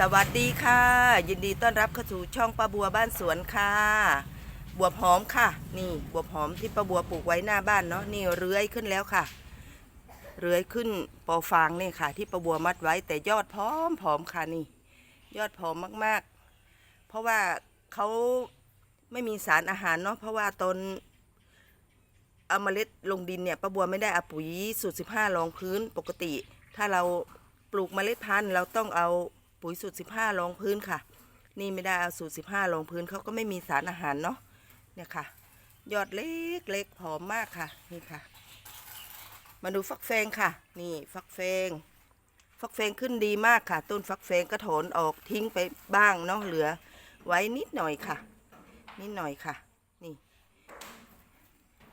สวัสดีค่ะ ยินดีต้อนรับเข้าสู่ช่องป้าบัวบ้านสวนค่ะบวบหอมค่ะ นี่บวบหอมที่ป้าบัวปลูกไว้หน้าบ้านเนาะนี่เลื้อยขึ้นแล้วค่ะเลื้อยขึ้นปอฟางนี่ค่ะ ที่ป้าบัวมัดไว้แต่ยอดพร้อมผอมค่ะนี่ ยอดผอมมากๆ เพราะว่าเขาไม่มีสารอาหารเนาะเพราะว่าตนเอาเมล็ดลงดินเนี่ยป้าบัวไม่ได้อาปุ๋ยสูตร15รองพื้นปกติ ถ้าเราปลูกเมล็ดพันธุ์เราต้องเอา ปุ๋ยสูตร 15รองพื้นค่ะ นี่ไม่ได้เอาสูตร 15รองพื้นเขาก็ไม่มีสารอาหารเนาะเนี่ยค่ะ ยอดเล็กเล็กผอมมากค่ะนี่ค่ะ มาดูฟักแฟงค่ะ นี่ฟักแฟง ฟักแฟงขึ้นดีมากค่ะ ต้นฟักแฟงก็ถอนออกทิ้งไปบ้างเนาะเหลือ ไว้นิดหน่อยค่ะ นิดหน่อยค่ะ นี่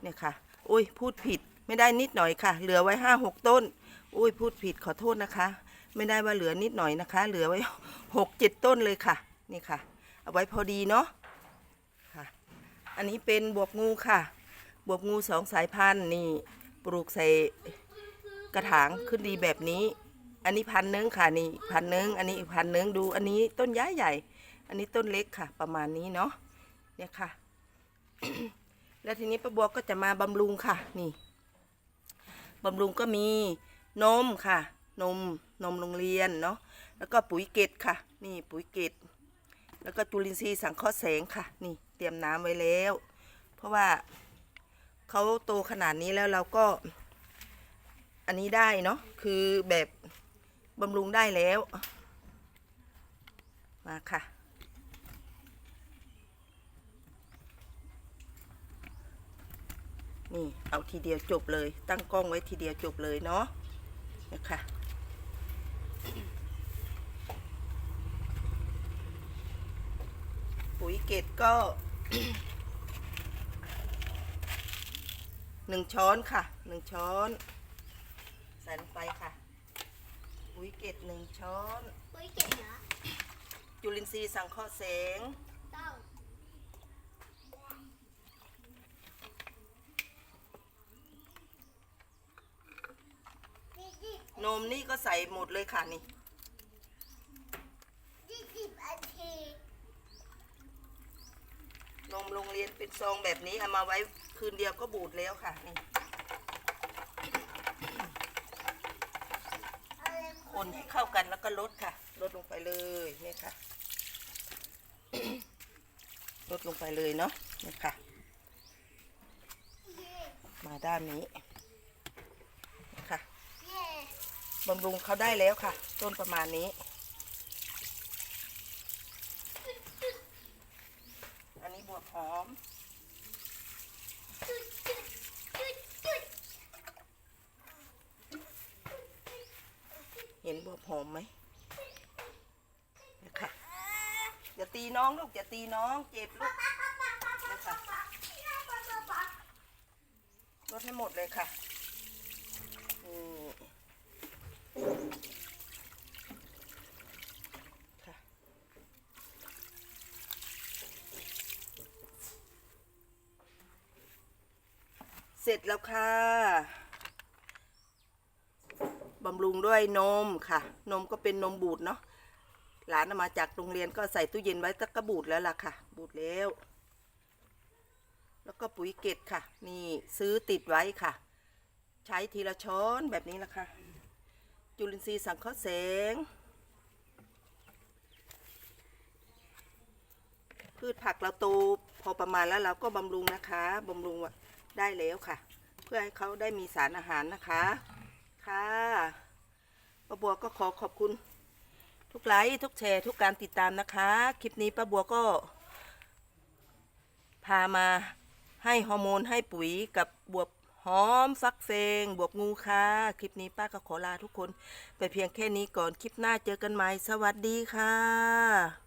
เนี่ยค่ะอุ้ยพูดผิดไม่ได้นิดหน่อยค่ะ เหลือไว้ห้าหกต้น อุ้ยพูดผิดขอโทษนะคะ ไม่ได้ว่าเหลือนิดหน่อยนะคะ เหลือไว้หกเจ็ดต้นเลยค่ะ นี่ค่ะ เอาไว้พอดีเนาะค่ะ อันนี้เป็นบวบงูค่ะ บวบงูสองสายพันธุ์นี่ปลูกใส่กระถางขึ้นดีแบบนี้ อันนี้พันนึงค่ะนี่พันนึง อันนี้อีกพันนึงดูอันนี้ต้นย้ายใหญ่ อันนี้ต้นเล็กค่ะ ประมาณนี้เนาะเนี่ยค่ะ แล้วทีนี้ป้าบัวก็จะมาบำรุงค่ะ นี่บำรุงก็มีนมค่ะ นม นมโรงเรียนเนาะแล้วก็ปุ๋ยเกตค่ะ นี่ปุ๋ยเกตแล้วก็จุลินทรีย์สังเคราะห์แสงค่ะ นี่เตรียมน้ำไว้แล้ว เพราะว่าเขาโตขนาดนี้แล้วเราก็ อันนี้ได้เนาะคือแบบบำรุงได้แล้ว มาค่ะนี่ เอาทีเดียวจบเลย ตั้งกล้องไว้ทีเดียวจบเลยเนาะนะคะปุ๋ย เกตก็หนึ่งช้อนค่ะหนึ่งช้อนใส่ลงไปค่ะปุ๋ยเกตหนึ่งช้อนปุ๋ยเก็บเหรอจุลินทรีย์สังเคราะห์แสงต้องยี่สิบนมนี่ก็ใส่หมดเลยค่ะนี่ ยี่สิบนาที นม โรงเรียนเป็นซองแบบนี้เอามาไว้คืนเดียวก็บูดแล้วค่ะนี่อะไรคนให้เข้ากันแล้วก็ลดค่ะลดลงไปเลยเนี่ยค่ะลดลงไปเลยเนาะเนี่ยค่ะเย่มาด้านนี้เนี่ยค่ะเย่บำรุงเขาได้แล้วค่ะ ต้นประมาณนี้ อัวบหอม เห็นบวบหอมไหมเนี่ยค่ะอย่าตีน้องลูกอย่าตีน้องเจ็บลูกเนี่ยค่ะลดให้หมดเลยค่ะนี่ เสร็จแล้วค่ะ บำรุงด้วยนมค่ะ นมก็เป็นนมบูดเนาะ หลานเอามาจากโรงเรียนก็ใส่ตู้เย็นไว้ตักกระบูดแล้วล่ะค่ะ บูดแล้ว แล้วก็ปุ๋ยเกตค่ะ นี่ซื้อติดไว้ค่ะ ใช้ทีละช้อนแบบนี้ละค่ะ จุลินทรีย์สังเคราะห์แสง พืชผักเราโตพอประมาณแล้วเราก็บำรุงนะคะ บำรุง ได้แล้วค่ะ เพื่อให้เขาได้มีสารอาหารนะคะค่ะป้าบัวก็ขอขอบคุณ ทุกไลค์ทุกแชร์ทุกการติดตามนะคะ คลิปนี้ป้าบัวก็ พามาให้ฮอร์โมนให้ปุ๋ยกับบวบหอมฟักเฟงบวบงูค่ะคลิปนี้ป้าก็ขอลาทุกคน ไปเพียงแค่นี้ก่อนคลิปหน้าเจอกันใหม่สวัสดีค่ะ